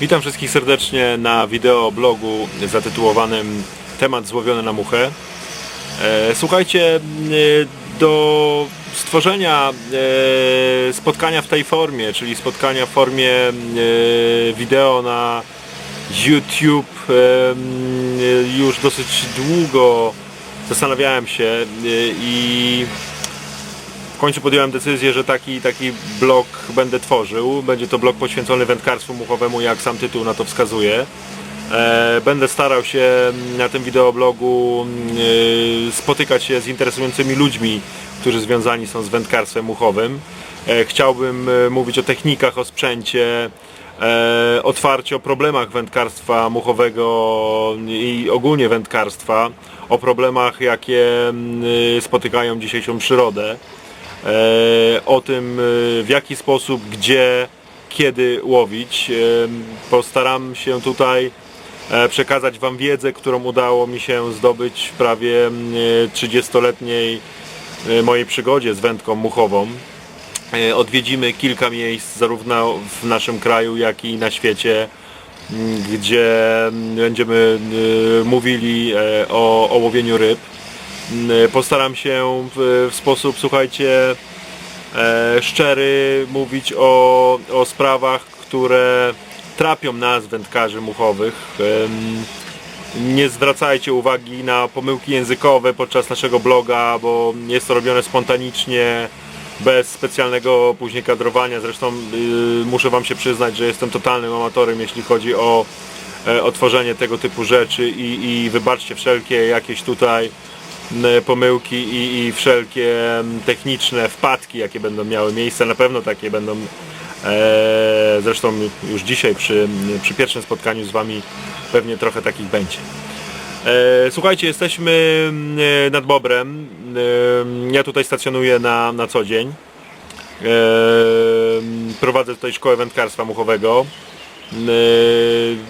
Witam wszystkich serdecznie na wideoblogu zatytułowanym Temat złowiony na muchę. E, Słuchajcie, do stworzenia e, spotkania w tej formie, czyli spotkania w formie e, wideo na YouTube już dosyć długo zastanawiałem się i w końcu podjąłem decyzję, że taki, taki blog będę tworzył. Będzie to blog poświęcony wędkarstwu muchowemu, jak sam tytuł na to wskazuje. E, Będę starał się na tym wideoblogu e, spotykać się z interesującymi ludźmi, którzy związani są z wędkarstwem muchowym. E, Chciałbym mówić o technikach, o sprzęcie, otwarcie o problemach wędkarstwa muchowego i ogólnie wędkarstwa, o problemach, jakie mm, spotykają dzisiejszą przyrodę o tym e, w jaki sposób, gdzie, kiedy łowić. E, Postaram się tutaj e, przekazać Wam wiedzę, którą udało mi się zdobyć w prawie mm, 30-letniej e, mojej przygodzie z wędką muchową. E, Odwiedzimy kilka miejsc zarówno w naszym kraju, jak i na świecie, gdzie będziemy e, mówili e, o, o łowieniu ryb. M, Postaram się w, w sposób, słuchajcie, e, szczery mówić o, o sprawach, które trapią nas, wędkarzy muchowych. Em, Nie zwracajcie uwagi na pomyłki językowe podczas naszego bloga, bo jest to robione spontanicznie, bez specjalnego później kadrowania. Zresztą y, muszę Wam się przyznać, że jestem totalnym amatorem, jeśli chodzi o, e, o tworzenie tego typu rzeczy i, i wybaczcie wszelkie jakieś tutaj pomyłki i, i wszelkie techniczne wpadki, jakie będą miały miejsce. Na pewno takie będą. E, zresztą już dzisiaj przy, przy pierwszym spotkaniu z Wami pewnie trochę takich będzie. E, Słuchajcie, jesteśmy e, nad Bobrem. E, Ja tutaj stacjonuję na, na co dzień. E, Prowadzę tutaj szkołę wędkarstwa muchowego. E,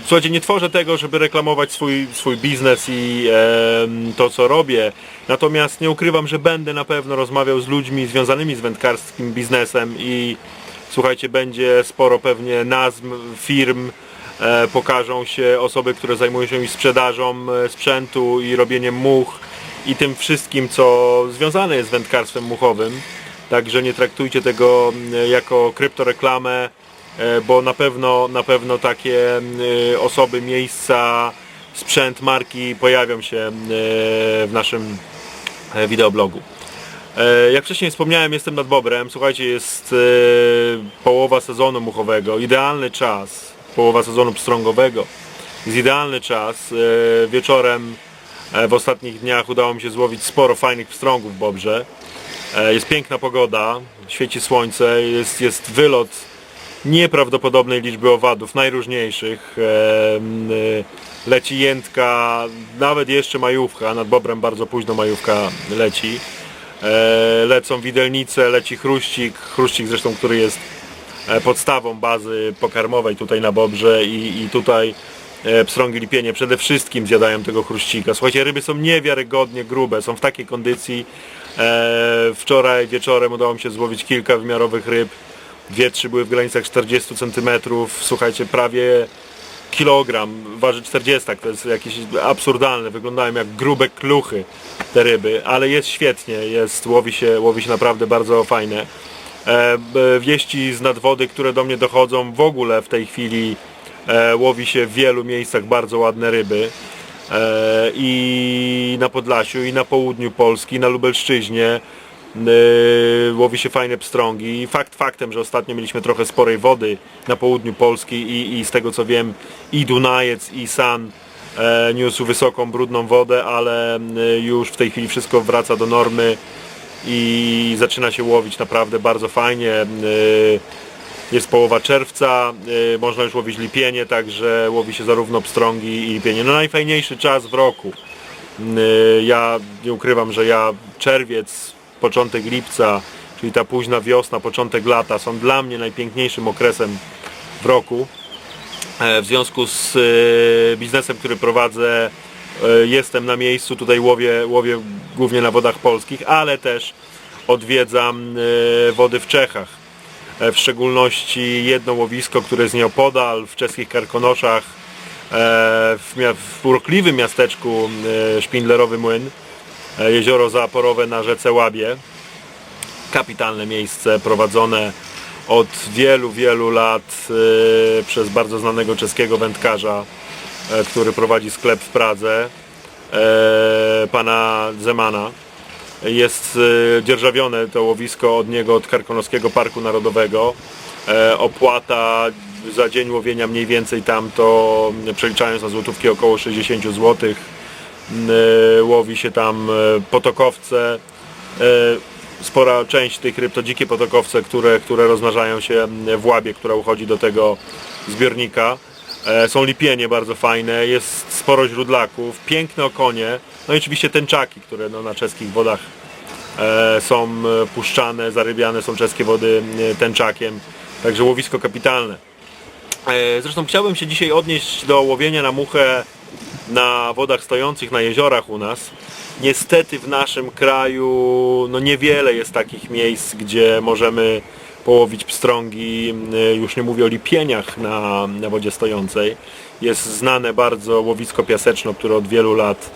Słuchajcie, nie tworzę tego, żeby reklamować swój, swój biznes i e, to, co robię. Natomiast nie ukrywam, że będę na pewno rozmawiał z ludźmi związanymi z wędkarskim biznesem i słuchajcie, będzie sporo pewnie nazw firm, e, pokażą się osoby, które zajmują się i sprzedażą e, sprzętu i robieniem much i tym wszystkim, co związane jest z wędkarstwem muchowym. Także nie traktujcie tego m, jako kryptoreklamę, bo na pewno, na pewno takie m, e, osoby, miejsca, sprzęt, marki pojawią się m, e, w naszym e, wideoblogu. E, Jak wcześniej wspomniałem, jestem nad Bobrem. Słuchajcie, jest e, połowa sezonu muchowego, idealny czas, połowa sezonu pstrągowego. Jest idealny czas. E, Wieczorem e, w ostatnich dniach udało mi się złowić sporo fajnych pstrągów w Bobrze. E, Jest piękna pogoda, świeci słońce, jest, jest wylot nieprawdopodobnej liczby owadów, najróżniejszych. E, Leci jętka, nawet jeszcze majówka, nad Bobrem bardzo późno majówka leci. E, Lecą widelnice, leci chruścik, chruścik zresztą, który jest e, podstawą bazy pokarmowej tutaj na Bobrze i, i tutaj pstrągi lipienie przede wszystkim zjadają tego chruścika. Słuchajcie, ryby są niewiarygodnie grube, są w takiej kondycji. Wczoraj wieczorem udało mi się złowić kilka wymiarowych ryb. Dwie, trzy były w granicach 40 cm. Słuchajcie, prawie kilogram, waży 40, to jest jakieś absurdalne, wyglądają jak grube kluchy te ryby, ale jest świetnie, jest, łowi się, łowi się naprawdę bardzo fajne. E, wieści z nadwody, które do mnie dochodzą, w ogóle w tej chwili e, łowi się w wielu miejscach bardzo ładne ryby. E, I na Podlasiu, i na południu Polski, i na Lubelszczyźnie. Yy, łowi się fajne pstrągi. Fakt faktem, że ostatnio mieliśmy trochę sporej wody na południu Polski i, i z tego co wiem i Dunajec i San e, niósł wysoką, brudną wodę, ale e, już w tej chwili wszystko wraca do normy i zaczyna się łowić naprawdę bardzo fajnie. E, jest połowa czerwca, e, można już łowić lipienie, także łowi się zarówno pstrągi i lipienie. No najfajniejszy czas w roku. Ja nie ukrywam, że ja czerwiec, początek lipca, czyli ta późna wiosna, początek lata są dla mnie najpiękniejszym okresem w roku. E, W związku z e, biznesem, który prowadzę, e, jestem na miejscu, tutaj łowię, łowię głównie na wodach polskich, ale też odwiedzam wody w Czechach. w szczególności jedno łowisko, które jest nieopodal w czeskich Karkonoszach, w, w urokliwym miasteczku Szpindlerowy Młyn, jezioro zaporowe na rzece Łabie. Kapitalne miejsce prowadzone od wielu, wielu lat e, przez bardzo znanego czeskiego wędkarza, e, który prowadzi sklep w Pradze, e, pana Zemana. Jest e, dzierżawione to łowisko od niego, od Karkonoskiego Parku Narodowego. E, Opłata za dzień łowienia mniej więcej tam to przeliczając na złotówki około 60 zł. Łowi się tam e, potokowce. E, Spora część tych ryb to dzikie potokowce, które, które rozmnażają się w łabie, która uchodzi do tego zbiornika. E, Są lipienie bardzo fajne, jest sporo źródlaków, piękne okonie, no i oczywiście tęczaki, które no, na czeskich wodach e, są e, puszczane, zarybiane są czeskie wody e, tęczakiem, także łowisko kapitalne. E, Zresztą chciałbym się dzisiaj odnieść do łowienia na muchę na wodach stojących, na jeziorach u nas. Niestety w naszym kraju no niewiele jest takich miejsc, gdzie możemy połowić pstrągi, y, już nie mówię o lipieniach na, na wodzie stojącej. Jest znane bardzo łowisko piaseczno, które od wielu lat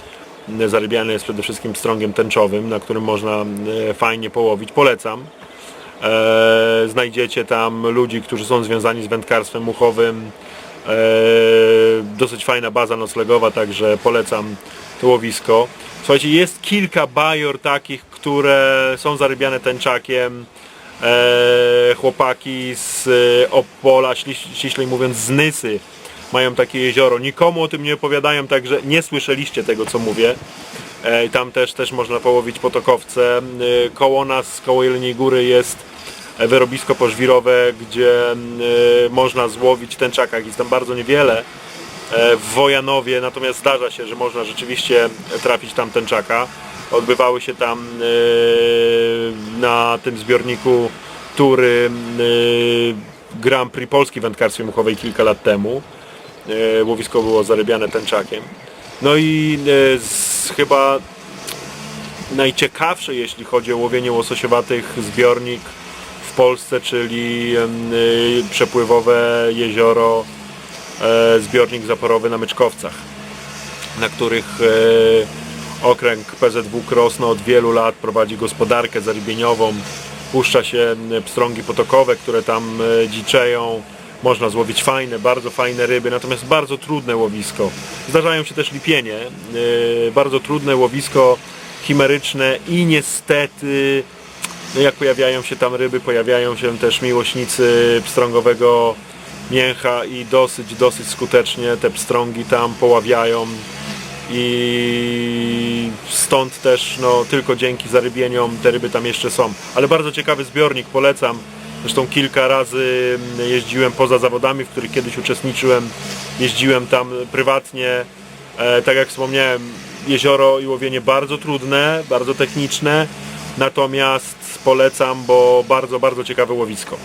y, zarybiane jest przede wszystkim pstrągiem tęczowym, na którym można y, fajnie połowić. Polecam. E, znajdziecie tam ludzi, którzy są związani z wędkarstwem muchowym. E, dosyć fajna baza noclegowa, także polecam to łowisko. Słuchajcie, jest kilka bajor takich, które są zarybiane tęczakiem. E, chłopaki z e, Opola, ściś- ściślej mówiąc z Nysy, mają takie jezioro. Nikomu o tym nie opowiadają, także nie słyszeliście tego, co mówię. Tam też, też można połowić potokowce. Koło nas, koło Jeleniej Góry jest wyrobisko pożwirowe, gdzie e, można złowić tęczaka. Jest tam bardzo niewiele e, w Wojanowie, natomiast zdarza się, że można rzeczywiście trafić tam tęczaka. Odbywały się tam e, na tym zbiorniku tury e, Grand Prix Polski wędkarstwie muchowej kilka lat temu. E, Łowisko było zarybiane tęczakiem. No i e, chyba najciekawszy, jeśli chodzi o łowienie łososiowatych zbiornik w Polsce, czyli y, przepływowe jezioro, e, zbiornik zaporowy na Myczkowcach, na których e, okręg PZW Krosno od wielu lat prowadzi gospodarkę zarybieniową, puszcza się pstrągi potokowe, które tam e, dziczeją, można złowić fajne, bardzo fajne ryby, natomiast bardzo trudne łowisko. Zdarzają się też lipienie, bardzo trudne łowisko chimeryczne i niestety no jak pojawiają się tam ryby, pojawiają się też miłośnicy pstrągowego mięcha i dosyć, dosyć skutecznie te pstrągi tam poławiają i stąd też no, tylko dzięki zarybieniom te ryby tam jeszcze są. Ale bardzo ciekawy zbiornik, polecam. Zresztą kilka razy mm, jeździłem poza zawodami, w których kiedyś uczestniczyłem. Jeździłem tam prywatnie. E, tak jak wspomniałem, jezioro i łowienie bardzo trudne, bardzo techniczne. Natomiast polecam, bo bardzo, bardzo ciekawe łowisko.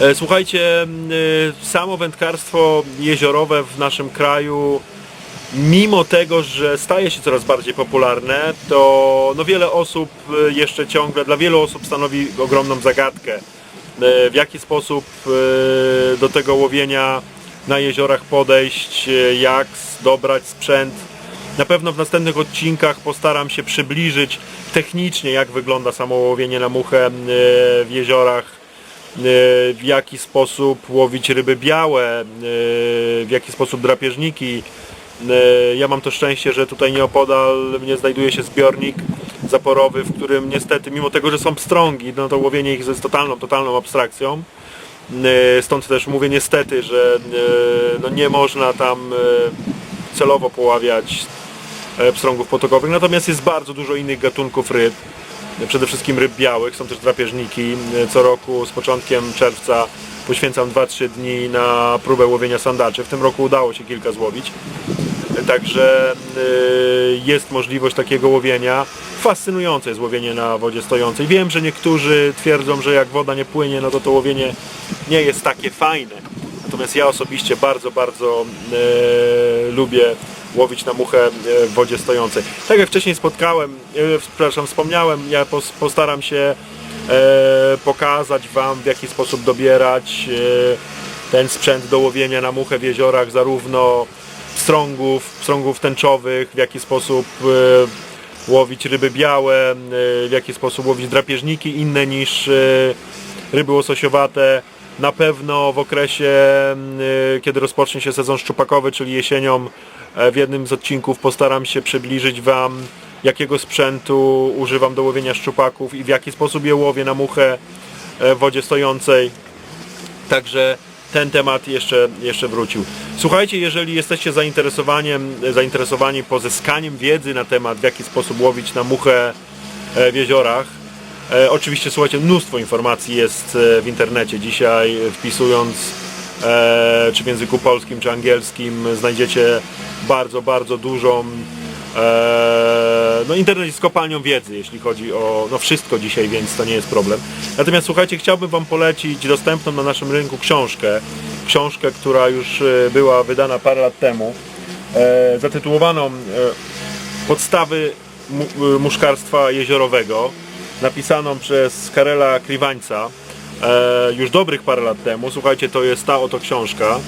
E, Słuchajcie, y, samo wędkarstwo jeziorowe w naszym kraju, mimo tego, że staje się coraz bardziej popularne, to no wiele osób y, jeszcze ciągle, dla wielu osób stanowi ogromną zagadkę. E, W jaki sposób do tego łowienia na jeziorach podejść, jak dobrać sprzęt. Na pewno w następnych odcinkach postaram się przybliżyć technicznie, jak wygląda samo łowienie na muchę y, w jeziorach y, w jaki sposób łowić ryby białe, y, w jaki sposób drapieżniki. Ja mam to szczęście, że tutaj nieopodal mnie znajduje się zbiornik zaporowy, w którym niestety, mimo tego, że są pstrągi, no to łowienie ich jest totalną, totalną abstrakcją. Stąd też mówię niestety, że no nie można tam celowo poławiać e, pstrągów potokowych, natomiast jest bardzo dużo innych gatunków ryb przede wszystkim ryb białych, są też drapieżniki. Co roku z początkiem czerwca poświęcam 2-3 dni na próbę łowienia sandaczy. W tym roku udało się kilka złowić. Także y, jest możliwość takiego łowienia. Fascynujące jest łowienie na wodzie stojącej. Wiem, że niektórzy twierdzą, że jak woda nie płynie, no to to łowienie nie jest takie fajne. Natomiast ja osobiście bardzo, bardzo e, lubię łowić na muchę e, w wodzie stojącej. Tak jak wcześniej spotkałem, e, przepraszam, wspomniałem, ja pos, postaram się e, pokazać Wam w jaki sposób dobierać ten sprzęt do łowienia na muchę w jeziorach, zarówno pstrągów, pstrągów tęczowych, w jaki sposób łowić ryby białe, w jaki sposób łowić drapieżniki inne niż ryby łososiowate. Na pewno w okresie, kiedy rozpocznie się sezon szczupakowy, czyli jesienią, w jednym z odcinków postaram się przybliżyć Wam, jakiego sprzętu używam do łowienia szczupaków i w jaki sposób je łowię na muchę e, w wodzie stojącej. Także ten temat jeszcze, jeszcze wrócił. Słuchajcie, jeżeli jesteście zainteresowaniem, zainteresowani pozyskaniem wiedzy na temat, w jaki sposób łowić na muchę e, w jeziorach, E, oczywiście słuchajcie, mnóstwo informacji jest e, w internecie dzisiaj, e, wpisując e, czy w języku polskim, czy angielskim znajdziecie bardzo, bardzo dużą e, no internet jest kopalnią wiedzy, jeśli chodzi o no wszystko dzisiaj, więc to nie jest problem. Natomiast słuchajcie, chciałbym Wam polecić dostępną na naszym rynku książkę, książkę, która już e, była wydana parę lat temu, e, zatytułowaną e, Podstawy mu- muszkarstwa jeziorowego, napisaną przez Karela Kriwańca e, już dobrych parę lat temu. Słuchajcie, to jest ta oto książka.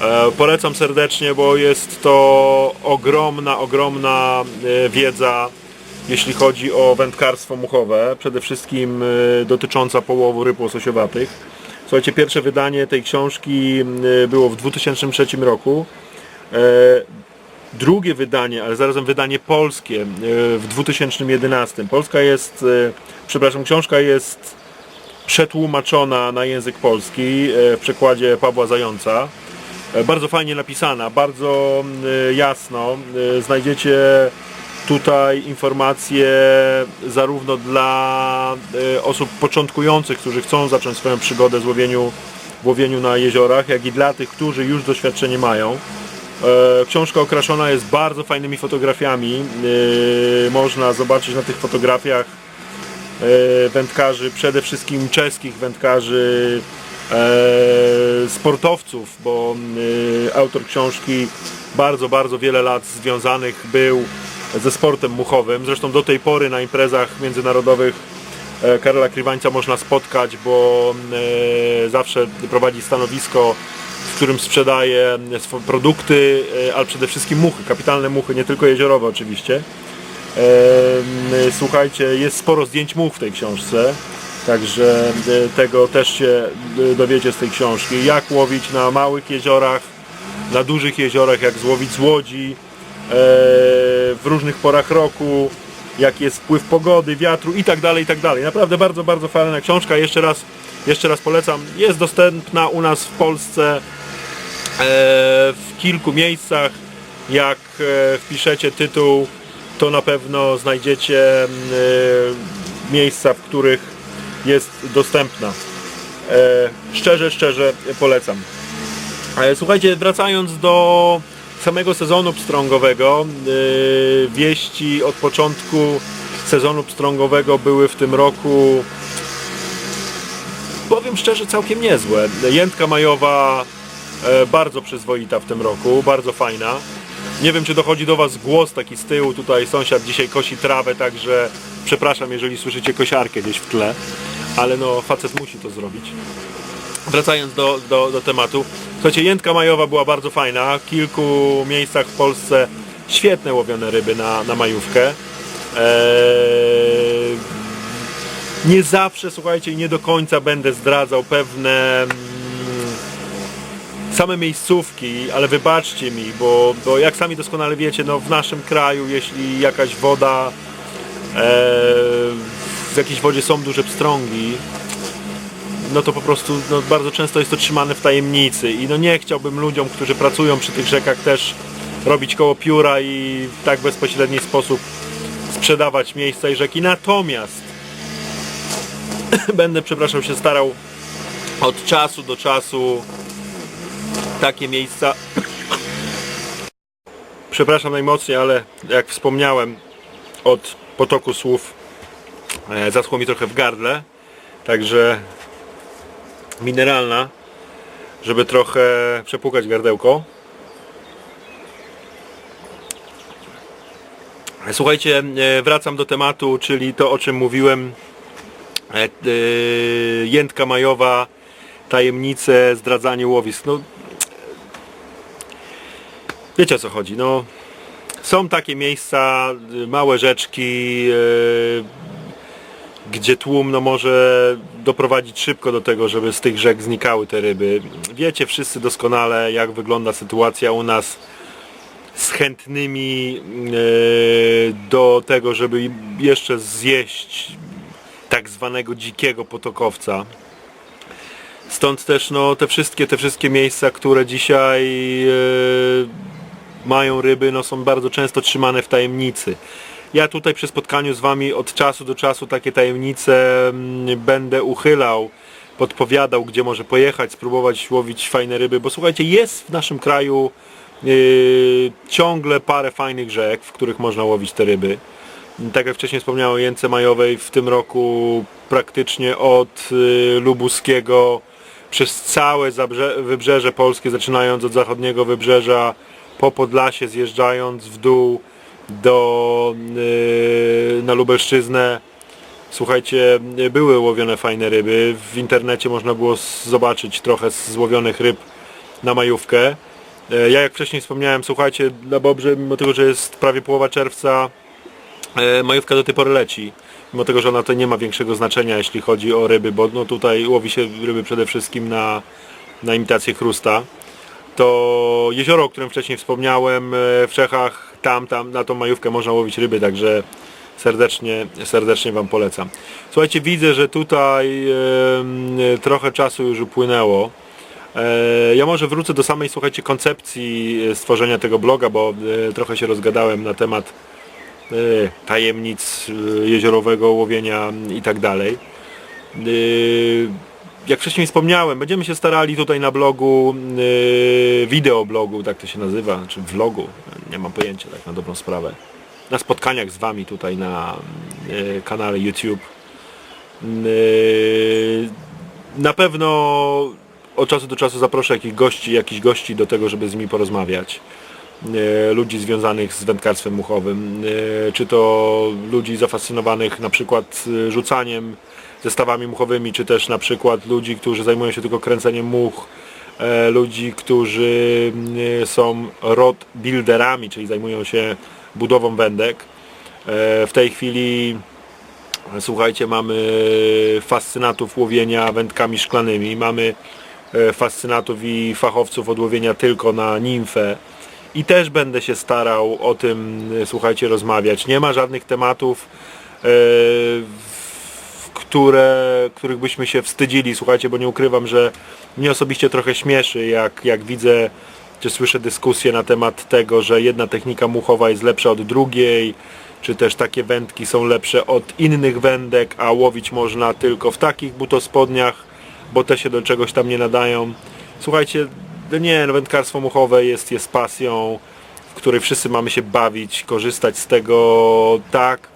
E, polecam serdecznie, bo jest to ogromna, ogromna e, wiedza, jeśli chodzi o wędkarstwo muchowe, przede wszystkim e, dotycząca połowu ryb łososiowatych. Słuchajcie, pierwsze wydanie tej książki e, było w 2003 roku. E, drugie wydanie, ale zarazem wydanie polskie e, w 2011. Polska jest, e, przepraszam, książka jest przetłumaczona na język polski e, w przekładzie Pawła Zająca. E, Bardzo fajnie napisana, bardzo e, jasno. Znajdziecie tutaj informacje zarówno dla osób początkujących, którzy chcą zacząć swoją przygodę z łowieniu, łowieniu na jeziorach, jak i dla tych, którzy już doświadczenie mają. Książka okraszona jest bardzo fajnymi fotografiami. Można zobaczyć na tych fotografiach wędkarzy, przede wszystkim czeskich wędkarzy, e, sportowców, bo e, autor książki bardzo, bardzo wiele lat związanych był ze sportem muchowym. Zresztą do tej pory na imprezach międzynarodowych e, Karola Krywańca można spotkać, bo e, zawsze prowadzi stanowisko, w którym sprzedaje produkty, e, ale przede wszystkim muchy, kapitalne muchy, nie tylko jeziorowe oczywiście. Słuchajcie, jest sporo zdjęć much w tej książce, także e, tego też się e, dowiecie z tej książki. Jak łowić na małych jeziorach, na dużych jeziorach, jak złowić z łodzi, e, w różnych porach roku, jaki jest wpływ pogody, wiatru i tak dalej, i tak dalej. Naprawdę bardzo, bardzo fajna książka. Jeszcze raz, jeszcze raz polecam. Jest dostępna u nas w Polsce w kilku miejscach. Jak wpiszecie tytuł, to na pewno znajdziecie mm, e, miejsca, w których jest dostępna. E, Szczerze, szczerze polecam. E, Słuchajcie, wracając do samego sezonu pstrągowego, e, wieści od początku sezonu pstrągowego były w tym roku powiem szczerze całkiem niezłe. Jętka majowa e, bardzo przyzwoita w tym roku, bardzo fajna. Nie wiem czy dochodzi do Was głos taki z tyłu, tutaj sąsiad dzisiaj kosi trawę, także przepraszam jeżeli słyszycie kosiarkę gdzieś w tle, ale no facet musi to zrobić wracając do, do, do tematu. Słuchajcie, jętka majowa była bardzo fajna. W kilku miejscach w Polsce świetne łowione ryby na, na majówkę. Eee, nie zawsze, słuchajcie, nie do końca będę zdradzał pewne mm, same miejscówki, ale wybaczcie mi, bo, bo jak sami doskonale wiecie, no w naszym kraju, jeśli jakaś woda, eee, w jakiejś wodzie są duże pstrągi, no to po prostu no, bardzo często jest to trzymane w tajemnicy i no nie chciałbym ludziom, którzy pracują przy tych rzekach też robić koło pióra i w tak bezpośredni sposób sprzedawać miejsca i rzeki. Natomiast będę, przepraszam, się starał od czasu do czasu takie miejsca przepraszam najmocniej, ale jak wspomniałem od potoku słów e, zaschło mi trochę w gardle także mineralna, żeby trochę przepłukać gardełko. Słuchajcie, e, wracam do tematu, czyli to o czym mówiłem e, e, jętka majowa, tajemnice, zdradzanie łowisk. No, wiecie o co chodzi. No, są takie miejsca, y, małe rzeczki, y, gdzie tłum no, może doprowadzić szybko do tego, żeby z tych rzek znikały te ryby. Wiecie wszyscy doskonale, jak wygląda sytuacja u nas z chętnymi y, do tego, żeby jeszcze zjeść tak zwanego dzikiego potokowca. Stąd też no, te wszystkie te wszystkie miejsca, które dzisiaj e, mają ryby, no, są bardzo często trzymane w tajemnicy. Ja tutaj przy spotkaniu z Wami od czasu do czasu takie tajemnice mm, będę uchylał, podpowiadał, gdzie może pojechać, spróbować łowić fajne ryby, bo słuchajcie, jest w naszym kraju yy, ciągle parę fajnych rzek, w których można łowić te ryby. Tak jak wcześniej wspomniałem o Jęce Majowej, w tym roku praktycznie od y, Lubuskiego przez całe wybrzeże polskie, zaczynając od zachodniego wybrzeża po Podlasie, zjeżdżając w dół do, y, na Lubelszczyznę. Słuchajcie, były łowione fajne ryby. W internecie można było zobaczyć trochę złowionych ryb na majówkę. E, Ja jak wcześniej wspomniałem, słuchajcie, na Bobrze, mimo tego, że jest prawie połowa czerwca, E, majówka do tej pory leci. Mimo tego, że ona to nie ma większego znaczenia, jeśli chodzi o ryby, bo no tutaj łowi się ryby przede wszystkim na, na imitację chrusta. To jezioro, o którym wcześniej wspomniałem, e, w Czechach, tam, tam na tą majówkę można łowić ryby, także serdecznie, serdecznie Wam polecam. Słuchajcie, widzę, że tutaj em, trochę czasu już upłynęło. E, Ja może wrócę do samej, słuchajcie, koncepcji e, stworzenia tego bloga, bo e, trochę się rozgadałem na temat e, tajemnic e, jeziorowego łowienia i tak dalej. E, Jak wcześniej wspomniałem, będziemy się starali tutaj na blogu, e, wideoblogu, tak to się nazywa, czy vlogu, nie mam pojęcia tak na dobrą sprawę, na spotkaniach z Wami tutaj na e, kanale YouTube. E, Na pewno od czasu do czasu zaproszę jakichś gości, jakichś gości do tego, żeby z nimi porozmawiać ludzi związanych z wędkarstwem muchowym, czy to ludzi zafascynowanych na przykład rzucaniem zestawami muchowymi, czy też na przykład ludzi, którzy zajmują się tylko kręceniem much, e, ludzi, którzy e, są rod builderami, czyli zajmują się budową wędek. E, W tej chwili Słuchajcie, mamy fascynatów łowienia wędkami szklanymi, mamy e, fascynatów i fachowców od łowienia tylko na nimfę i też będę się starał o tym, słuchajcie, rozmawiać. Nie ma żadnych tematów, które, których byśmy się wstydzili, słuchajcie, bo nie ukrywam, że mnie osobiście trochę śmieszy, jak, jak widzę czy słyszę dyskusje na temat tego, że jedna technika muchowa jest lepsza od drugiej, czy też takie wędki są lepsze od innych wędek, a łowić można tylko w takich butospodniach, bo te się do czegoś tam nie nadają. Słuchajcie, no nie, no wędkarstwo muchowe jest, jest pasją, w której wszyscy mamy się bawić, korzystać z tego tak,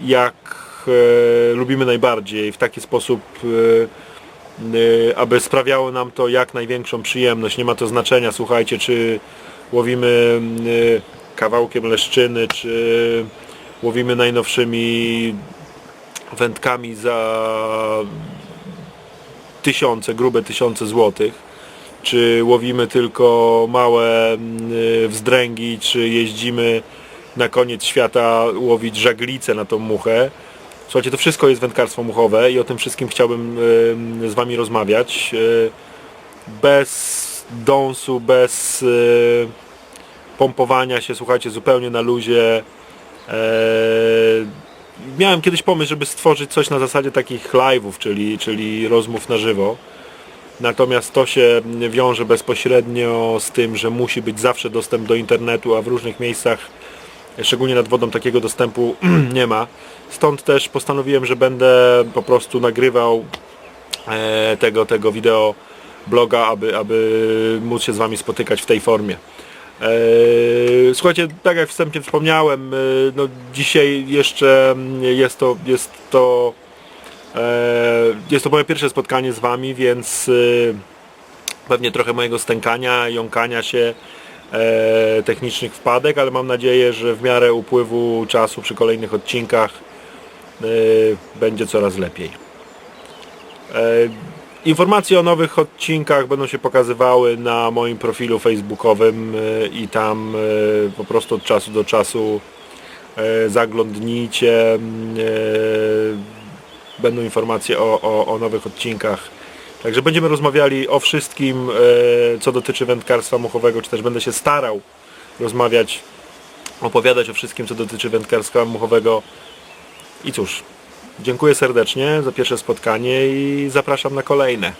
jak e, lubimy najbardziej, w taki sposób e, e, aby sprawiało nam to jak największą przyjemność. Nie ma to znaczenia, słuchajcie, czy łowimy kawałkiem leszczyny, czy łowimy najnowszymi wędkami za tysiące, grube tysiące złotych, czy łowimy tylko małe wzdręgi, czy jeździmy na koniec świata łowić żaglice na tą muchę. Słuchajcie, to wszystko jest wędkarstwo muchowe i o tym wszystkim chciałbym em, z Wami rozmawiać. E, Bez dąsu, bez e, pompowania się, słuchajcie, zupełnie na luzie. E, Miałem kiedyś pomysł, żeby stworzyć coś na zasadzie takich live'ów, czyli, czyli rozmów na żywo. Natomiast to się wiąże bezpośrednio z tym, że musi być zawsze dostęp do internetu, a w różnych miejscach, szczególnie nad wodą, takiego dostępu nie ma. Stąd też postanowiłem, że będę po prostu nagrywał e, tego, tego wideo bloga, aby, aby móc się z Wami spotykać w tej formie. E, Słuchajcie, tak jak wstępnie wspomniałem, e, no dzisiaj jeszcze mm, jest to, jest to jest to moje pierwsze spotkanie z Wami, więc pewnie trochę mojego stękania, jąkania się, technicznych wpadek, ale mam nadzieję, że w miarę upływu czasu przy kolejnych odcinkach e, będzie coraz lepiej. E, Informacje o nowych odcinkach będą się pokazywały na moim profilu facebookowym e, i tam e, po prostu od czasu do czasu e, zaglądnijcie. e, Będą informacje o, o, o nowych odcinkach. Także będziemy rozmawiali o wszystkim, e, co dotyczy wędkarstwa muchowego, czy też będę się starał rozmawiać, opowiadać o wszystkim, co dotyczy wędkarstwa muchowego. I cóż, dziękuję serdecznie za pierwsze spotkanie i zapraszam na kolejne.